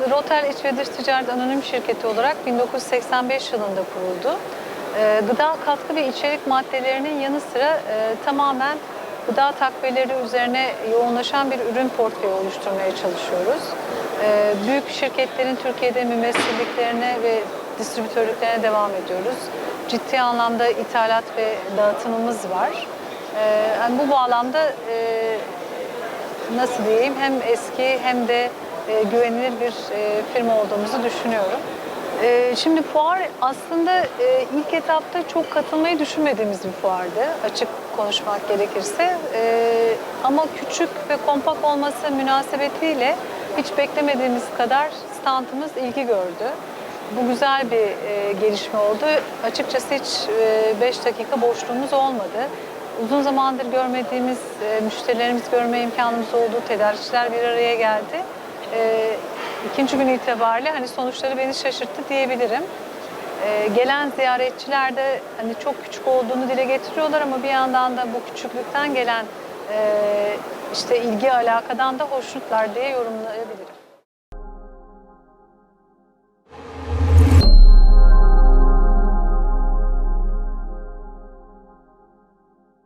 İç ve Dış Ticaret Anonim Şirketi olarak 1985 yılında kuruldu. Ee, Gıda katkı ve içerik maddelerinin yanı sıra e, tamamen gıda takviyeleri üzerine yoğunlaşan bir ürün portföyü oluşturmaya çalışıyoruz. Ee, Büyük şirketlerin Türkiye'de mümessilliklerine ve distribütörlüklerine devam ediyoruz. Ciddi anlamda ithalat ve dağıtımımız var. Ee, yani bu bağlamda e, nasıl diyeyim hem eski hem de e, güvenilir bir e, firma olduğumuzu düşünüyorum. E, şimdi fuar aslında e, ilk etapta çok katılmayı düşünmediğimiz bir fuardı açık konuşmak gerekirse. E, ama küçük ve kompakt olması münasebetiyle hiç beklemediğimiz kadar standımız ilgi gördü. Bu güzel bir e, gelişme oldu. Açıkçası hiç 5 dakika boşluğumuz olmadı. Uzun zamandır görmediğimiz e, müşterilerimiz görme imkanımız oldu. Tedarikçiler bir araya geldi. E, ikinci gün itibariyle hani sonuçları beni şaşırttı diyebilirim. E, gelen ziyaretçiler de hani çok küçük olduğunu dile getiriyorlar ama bir yandan da bu küçüklükten gelen e, işte ilgi alakadan da hoşnutlar diye yorumlayabilirim.